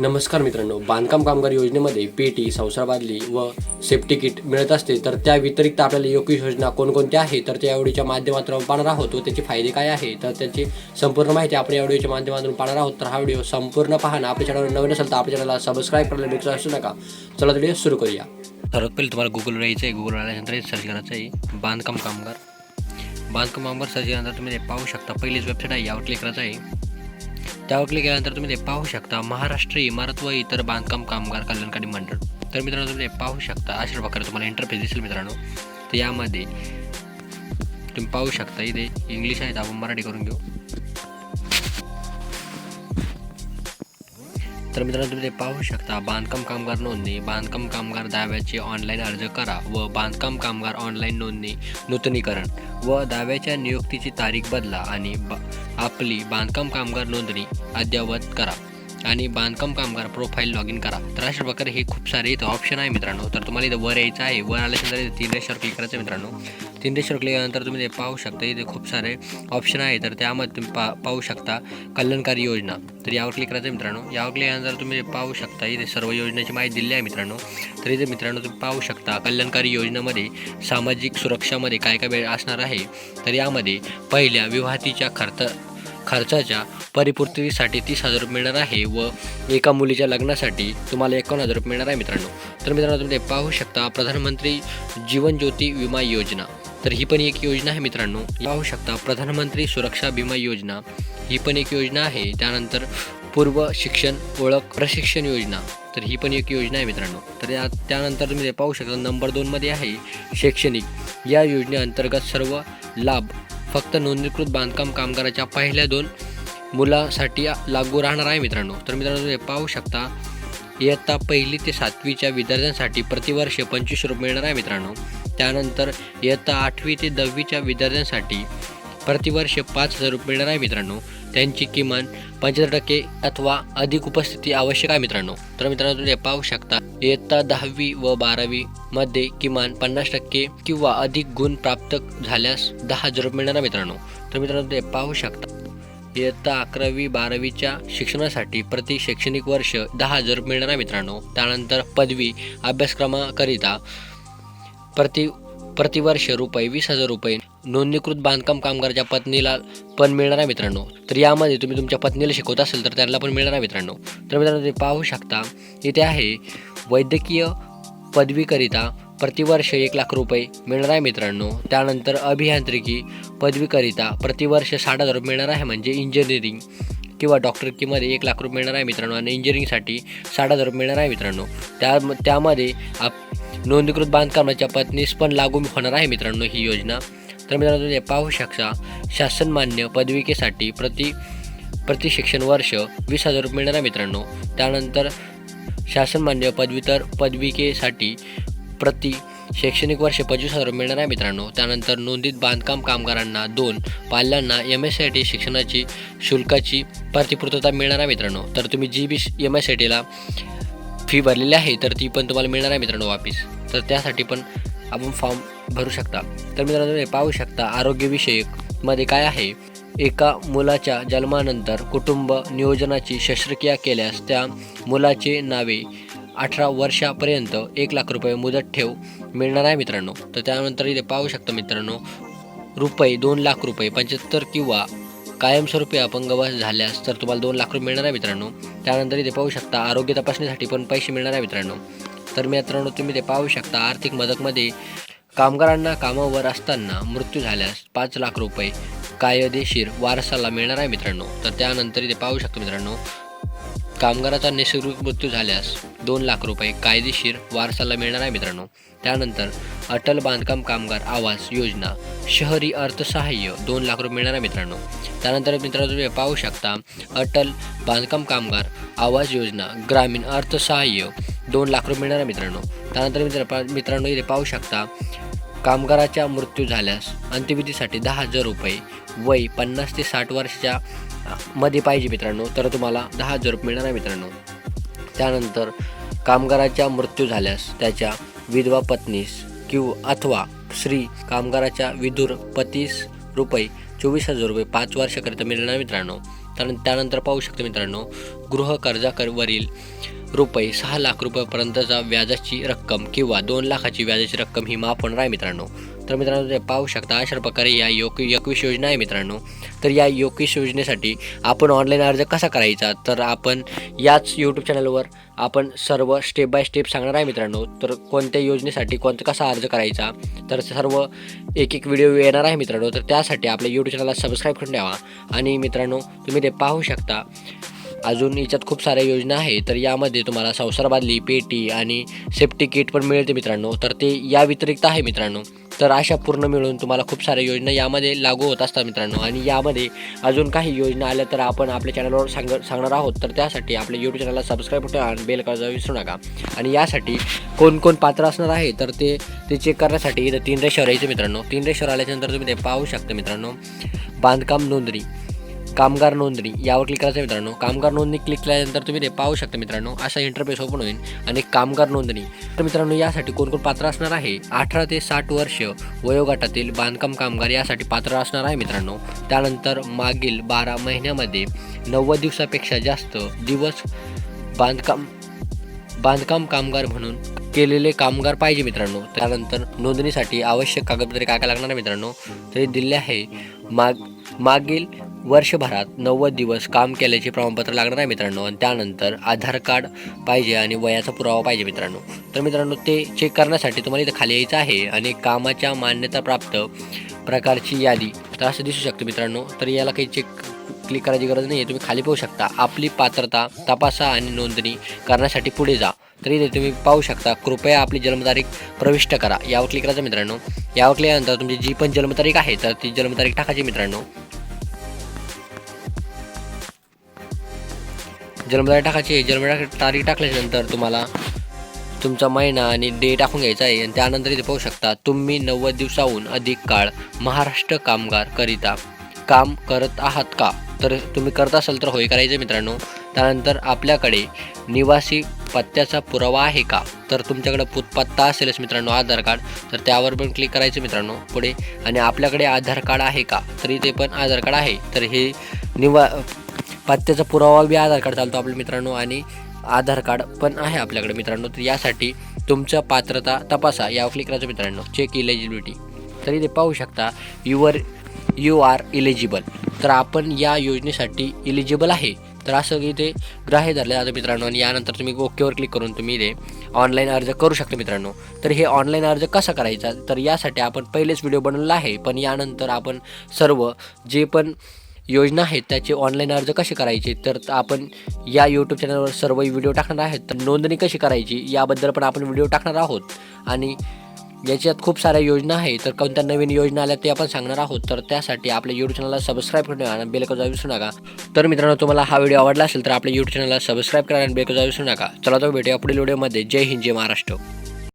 नमस्कार मित्रांनो बांधकाम कामगार योजनेमध्ये पेटी संसार बादली व सेफ्टी किट मिळत असते. तर त्या व्यतिरिक्त आपल्याला योग्य योजना कोणकोणत्या आहे तर त्या व्हिडिओच्या माध्यमातून पाहणार आहोत. व त्याचे फायदे काय आहे तर त्याची संपूर्ण माहिती आपण या व्हिडिओच्या माध्यमातून पाहणार आहोत. तर हा व्हिडिओ संपूर्ण पाहणं आपल्या चॅनलवर नवीन असेल तर आपल्या चॅनलला सबस्क्राईब करायला मित्र असू नका. चला व्हिडिओ सुरू करूया. सर्वात पहिले तुम्हाला गुगलवर यायचं आहे गुगलवर आल्यानंतर सर्च करायचं आहे. बांधकाम कामगार. बांधकाम कामगार सर्च केल्यानंतर तुम्ही पाहू शकता. पहिलीच वेबसाईट आहे. यावर क्लिक करायचं आहे. त्यावर क्लिक केल्यानंतर तुम्ही ते पाहू शकता. महाराष्ट्र इमारत व इतर बांधकाम कामगार कल्याणकारी मंडळ. तर मित्रांनो तुम्ही ते पाहू शकता. अशा प्रकारे तुम्हाला इंटरफेस दिसेल मित्रांनो. तर यामध्ये तुम्ही पाहू शकता. इथे इंग्लिश आहे आपण मराठी करून घेऊ. तर मित्रांनो तुम्ही ते पाहू शकता बांधकाम कामगार नोंदणी बांधकाम कामगार दाव्याचे ऑनलाईन अर्ज करा व बांधकाम कामगार ऑनलाईन नोंदणी नूतनीकरण व दाव्याच्या नियुक्तीची तारीख बदला आणि ब- आपली बांधकाम कामगार नोंदणी अद्ययावत करा. आणि बांधकाम कामगार प्रोफाईल लॉग इन करा. तर अशा प्रकारे हे खूप सारे इथं ऑप्शन आहे मित्रांनो. तर तुम्हाला इथं वर यायचं आहे. वर आल्यानंतर इथे तीन रेषावर क्लिक करायचं मित्रांनो. तीन रेषावर क्लिक केल्यानंतर तुम्ही ते पाहू शकता इथे खूप सारे ऑप्शन आहे तर त्यामध्ये तुम्ही पा पाहू शकता कल्याणकारी योजना. तर यावर क्लिक करायचं मित्रांनो. यावर क्लिक केल्यानंतर तुम्ही पाहू शकता इथे सर्व योजनेची माहिती दिली आहे मित्रांनो. तर इथे मित्रांनो तुम्ही पाहू शकता कल्याणकारी योजनेमध्ये सामाजिक सुरक्षामध्ये काय काय वेळ असणार आहे. तर यामध्ये पहिल्या विवाहातीच्या खर्च खर्चाच्या परिपूर्तीसाठी तीस हजार रुपये मिळणार आहे व एका मुलीच्या लग्नासाठी तुम्हाला एकावन्न हजार रुपये मिळणार आहे मित्रांनो. तर मित्रांनो तुम्ही पाहू शकता प्रधानमंत्री जीवन ज्योती विमा योजना. तर ही पण एक योजना आहे मित्रांनो. पाहू शकता प्रधानमंत्री सुरक्षा विमा योजना. ही पण एक योजना आहे. त्यानंतर पूर्व शिक्षण ओळख प्रशिक्षण योजना. तर ही पण एक योजना आहे मित्रांनो. तर या त्यानंतर तुम्ही पाहू शकता. नंबर दोनमध्ये आहे शैक्षणिक. या योजनेअंतर्गत सर्व लाभ फक्त नोंदणीकृत बांधकाम कामगाराच्या पहिल्या दोन मुलासाठी लागू राहणार आहे मित्रांनो. तर मित्रांनो तुम्ही पाहू शकता इयत्ता पहिली ते सातवीच्या विद्यार्थ्यांसाठी प्रतिवर्ष पंचवीस रुपये मिळणार आहे मित्रांनो. त्यानंतर इयत्ता आठवी ते दहावीच्या विद्यार्थ्यांसाठी प्रतिवर्ष पाच हजार रुपये मिळणार आहे मित्रांनो. त्यांची किमान पंच्याहत्तर टक्के अथवा अधिक उपस्थिती आवश्यक आहे मित्रांनो. तर मित्रांनो तुम्ही पाहू शकता इयत्ता दहावी व बारावी मध्ये किमान पन्नास टक्के किंवा अधिक गुण प्राप्त झाल्यास दहा हजार रुपये मिळणार मित्रांनो. तर मित्रांनो तुम्ही पाहू शकता इयत्ता अकरावी बारावीच्या शिक्षणासाठी प्रति शैक्षणिक वर्ष दहा हजार रुपये मिळणार मित्रांनो. त्यानंतर पदवी अभ्यासक्रमाकरिता प्रति प्रतिवर्ष रुपये वीस हजार रुपये नोंदणीकृत बांधकाम कामगाराच्या पत्नीला पण मिळणार आहे मित्रांनो. तर यामध्ये तुम्ही तुमच्या पत्नीला शिकवत असेल तर त्यांना पण मिळणार आहे मित्रांनो. तर मित्रांनो ते पाहू शकता इथे आहे वैद्यकीय पदवीकरिता प्रतिवर्ष एक लाख रुपये मिळणार आहे मित्रांनो. त्यानंतर अभियांत्रिकी पदवीकरिता प्रतिवर्ष साठ हजार रुपये मिळणार आहे म्हणजे इंजिनिअरिंग किंवा डॉक्टर किमध्ये एक लाख रुपये मिळणार आहे मित्रांनो. आणि इंजिनिअरिंगसाठी साठ हजार रुपये मिळणार आहे मित्रांनो. त्या त्यामध्ये आप नोंदणीकृत बांधकामाच्या पत्नीस पण लागू होणार आहे मित्रांनो ही योजना. तर मित्रांनो तुम्ही पाहू शकता शासनमान्य पदविकेसाठी प्रति प्रति शिक्षण वर्ष वीस हजार रुपये मिळणार आहे मित्रांनो. त्यानंतर शासनमान्य पदवीतर पदविकेसाठी प्रति शैक्षणिक वर्ष पंचवीस हजार मिळणार आहे मित्रांनो. त्यानंतर नोंदीत बांधकाम कामगारांना दोन पाल्यांना एम एस आय टी शिक्षणाची शुल्काची प्रतिपूर्तता मिळणार आहे मित्रांनो. तर तुम्ही G B M S I टीला फी भरलेली आहे तर ती पण तुम्हाला मिळणार आहे मित्रांनो वापिस. तर त्यासाठी पण आपण फॉर्म भरू शकता. तर मित्रांनो तुम्ही पाहू शकता आरोग्यविषयकमध्ये काय आहे. एका मुलाच्या जन्मानंतर कुटुंब नियोजनाची शस्त्रक्रिया केल्यास त्या मुलाचे नावे अठरा वर्षापर्यंत एक लाख रुपये मुदत ठेव मिळणार आहे मित्रांनो. तर त्यानंतर इथे पाहू शकता मित्रांनो रुपये दोन लाख रुपये पंच्याहत्तर किंवा कायमस्वरूपी अपंग झाल्यास तर तुम्हाला दोन लाख रुपये मिळणार आहे मित्रांनो. त्यानंतर इथे पाहू शकता आरोग्य तपासणीसाठी पण पैसे मिळणार आहे मित्रांनो. तर मित्रांनो तुम्ही ते पाहू शकता आर्थिक मदतमध्ये कामगारांना कामावर असताना मृत्यू झाल्यास पाच लाख रुपये कायदेशीर वारसाला मिळणार आहे मित्रांनो. तर त्यानंतर इथे पाहू शकतो मित्रांनो कामगाराचा नैसर्गिक मृत्यू झाल्यास दोन लाख रुपये कायदेशीर वारसाला मिळणार आहे मित्रांनो. त्यानंतर अटल बांधकाम कामगार आवास योजना शहरी अर्थसहाय्य दोन लाख रुपये मिळणार आहे मित्रांनो. त्यानंतर मित्रांनो तुम्ही पाहू शकता अटल बांधकाम कामगार आवास योजना ग्रामीण अर्थसहाय्य दोन लाख रुपये मिळणार आहे मित्रांनो. त्यानंतर मित्र पा- मित्रांनो इथे पाहू शकता कामगाराचा मृत्यू झाल्यास अंत्यविधीसाठी दहा हजार रुपये वय पन्नास ते साठ वर्षाच्या मध्ये पाहिजे मित्रांनो तर तुम्हाला दहा हजार रुपये मिळणार आहे मित्रांनो. त्यानंतर कामगाराचा मृत्यू झाल्यास त्याच्या विधवा पत्नीस किंवा अथवा श्री कामगाराच्या विधुर पतीस रुपये चोवीस हजार रुपये पाच वर्षाकरिता मिळणार मित्रांनो. कारण त्यानंतर पाहू शकतो मित्रांनो गृह कर्जावरील रुपये सहा लाख रुपयापर्यंतचा व्याजाची रक्कम किंवा दोन लाखाची व्याजाची रक्कम ही माफ होणार आहे मित्रांनो. तर मित्रांनो ते पाहू शकता अशा प्रकारे या योग एकवीस योजना आहे मित्रांनो. तर या एकवीस योजनेसाठी आपण ऑनलाईन अर्ज कसा करायचा? तर आपण याच यूट्यूब चॅनलवर आपण सर्व स्टेप बाय स्टेप सांगणार आहे मित्रांनो. तर कोणत्या योजनेसाठी कोणता कसा अर्ज करायचा? तर सर्व एक एक व्हिडिओ येणार आहे मित्रांनो. तर त्यासाठी आपल्या यूट्यूब चॅनलला सबस्क्राईब करून द्यावा आणि मित्रांनो तुम्ही ते पाहू शकता. अजून याच्यात खूप साऱ्या योजना आहे तर यामध्ये तुम्हाला संसार बादली पेटी आणि सेफ्टी किट पण मिळते मित्रांनो. तर ते या व्यतिरिक्त आहे मित्रांनो. तर अशा पूर्ण मिळून तुम्हाला खूप साऱ्या योजना यामध्ये लागू होत असतात मित्रांनो. आणि यामध्ये अजून काही योजना आल्या तर आपण आपल्या चॅनलवर सांग सांगणार आहोत. तर त्यासाठी आपल्या यूट्यूब चॅनलला सबस्क्राईब ठेवा आणि बेल करायला विसरू नका. आणि यासाठी कोण कोण पात्र असणार आहे तर ते ते चेक करण्यासाठी इथं तीन रेषावर यायचं मित्रांनो. तीन रेषावर आल्याच्यानंतर तुम्ही ते पाहू शकता मित्रांनो. बांधकाम नोंदणी. कामगार नोंदणी यावर क्लिक करायचं आहे मित्रांनो. कामगार नोंदणी क्लिक केल्यानंतर तुम्ही ते पाहू शकता मित्रांनो असा इंटरफेस ओपन होईल आणि कामगार नोंदणी. तर मित्रांनो यासाठी कोणकोण पात्र असणार आहे? अठरा ते साठ वर्ष वयोगटातील बांधकाम कामगार यासाठी पात्र असणार आहे मित्रांनो. त्यानंतर मागील बारा महिन्यामध्ये नव्वद दिवसापेक्षा जास्त दिवस बांधकाम बांधकाम कामगार म्हणून केलेले कामगार पाहिजे मित्रांनो. त्यानंतर नोंदणीसाठी आवश्यक कागदपत्रे काय काय लागणार आहे मित्रांनो. तरी दिले आहे. माग मागील वर्षभरात नव्वद दिवस काम केल्याचे प्रमाणपत्र लागणार आहे मित्रांनो. आणि त्यानंतर आधार कार्ड पाहिजे आणि वयाचा पुरावा पाहिजे मित्रांनो. तर मित्रांनो ते चेक करण्यासाठी तुम्हाला इथं खाली यायचं आहे आणि कामाच्या मान्यताप्राप्त प्रकारची यादी तर असं दिसू शकतं मित्रांनो. तर याला काही चेक क्लिक करायची गरज नाही आहे तुम्ही खाली पाहू शकता. आपली पात्रता तपासा आणि नोंदणी करण्यासाठी पुढे जा. तरी इथे तुम्ही पाहू शकता कृपया आपली जन्मतारीख प्रविष्ट करा. यावर क्लिक करायचं मित्रांनो. यावर क्लिक केल्यानंतर तुमची जी पण जन्मतारीख आहे तर ती जन्मतारीख टाकायची मित्रांनो. जन्मतारीख टाकायची आहे जन्मतारीख तारीख टाकल्यानंतर तुम्हाला तुमचा महिना आणि डे टाकून घ्यायचा आहे आणि त्यानंतर इथे पाहू शकता तुम्ही नव्वद दिवसाहून अधिक काळ महाराष्ट्र कामगार करिता काम करत आहात का? तर तुम्ही करत असाल तर होय करायचं मित्रांनो. त्यानंतर आपल्याकडे निवासी पत्त्याचा पुरावा आहे का? तर तुमच्याकडे पुत पत्ता असेलच मित्रांनो आधार कार्ड. तर त्यावर पण क्लिक करायचं मित्रांनो पुढे. आणि आपल्याकडे आधार कार्ड आहे का? तर इथे पण आधार कार्ड आहे. तर हे निवा पत्त्याचा पुरावा बी आधार कार्ड चालतो आपल्या मित्रांनो आणि आधार कार्ड पण आहे आपल्याकडे मित्रांनो. तर यासाठी तुमचं पात्रता तपासा. यावर क्लिक करायचं मित्रांनो. चेक इलिजिबिलिटी तर इथे पाहू शकता युवर यू आर इलिजिबल तर आपण या योजनेसाठी इलिजिबल आहे. तर असं इथे ग्राह्य धरलं जातं मित्रांनो आणि यानंतर तुम्ही ओकेवर क्लिक करून तुम्ही इथे ऑनलाईन अर्ज करू शकता मित्रांनो. तर हे ऑनलाईन अर्ज कसा करायचा? तर यासाठी आपण पहिलेच व्हिडिओ बनवलेला आहे. पण यानंतर आपण सर्व जे पण योजना आहेत त्याचे ऑनलाईन अर्ज कसे करायचे? तर आपण या यूट्यूब चॅनलवर सर्व व्हिडिओ टाकणार आहेत. तर नोंदणी कशी करायची? याबद्दल पण आपण व्हिडिओ टाकणार आहोत. आणि याच्यात खूप साऱ्या योजना आहेत. तर कोणत्या नवीन योजना आल्या ते आपण सांगणार आहोत. तर त्यासाठी आपल्या यूट्यूब चॅनलला सबस्क्राईब करून आणि बेलकजा विसरू नका. तर मित्रांनो तुम्हाला हा व्हिडिओ आवडला असेल तर आपल्या यूट्यूब चॅनलला सबस्क्राईब करा आणि बेलकजा विसरू नका. चला तो भेटूया पुढील व्हिडिओमध्ये जय हिंद जय महाराष्ट्र.